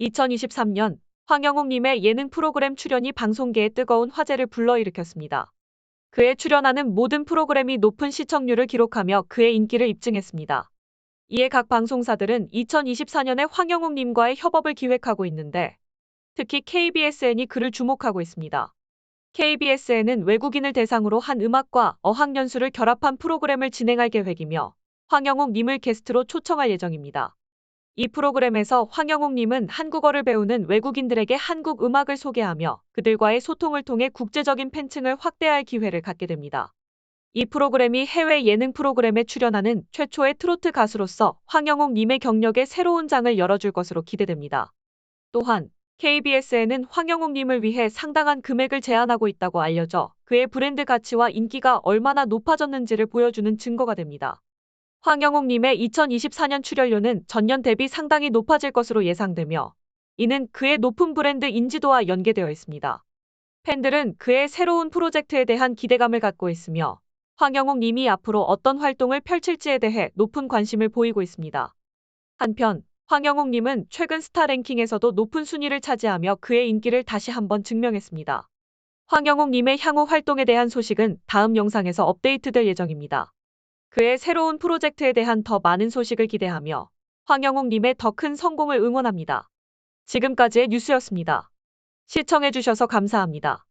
2023년 황영욱님의 예능 프로그램 출연이 방송계에 뜨거운 화제를 불러일으켰습니다. 그의 출연하는 모든 프로그램이 높은 시청률을 기록하며 그의 인기를 입증했습니다. 이에 각 방송사들은 2024년에 황영욱님과의 협업을 기획하고 있는데 특히 KBSN이 그를 주목하고 있습니다. KBSN은 외국인을 대상으로 한 음악과 어학연수를 결합한 프로그램을 진행할 계획이며 황영욱님을 게스트로 초청할 예정입니다. 이 프로그램에서 황영욱님은 한국어를 배우는 외국인들에게 한국 음악을 소개하며 그들과의 소통을 통해 국제적인 팬층을 확대할 기회를 갖게 됩니다. 이 프로그램이 해외 예능 프로그램에 출연하는 최초의 트로트 가수로서 황영욱님의 경력에 새로운 장을 열어줄 것으로 기대됩니다. 또한 KBS에는 황영욱님을 위해 상당한 금액을 제한하고 있다고 알려져 그의 브랜드 가치와 인기가 얼마나 높아졌는지를 보여주는 증거가 됩니다. 황영욱님의 2024년 출연료는 전년 대비 상당히 높아질 것으로 예상되며 이는 그의 높은 브랜드 인지도와 연계되어 있습니다. 팬들은 그의 새로운 프로젝트에 대한 기대감을 갖고 있으며 황영욱 님이 앞으로 어떤 활동을 펼칠지에 대해 높은 관심을 보이고 있습니다. 한편 황영욱 님은 최근 스타 랭킹에서도 높은 순위를 차지하며 그의 인기를 다시 한번 증명했습니다. 황영욱 님의 향후 활동에 대한 소식은 다음 영상에서 업데이트될 예정입니다. 그의 새로운 프로젝트에 대한 더 많은 소식을 기대하며 황영욱 님의 더 큰 성공을 응원합니다. 지금까지의 뉴스였습니다. 시청해주셔서 감사합니다.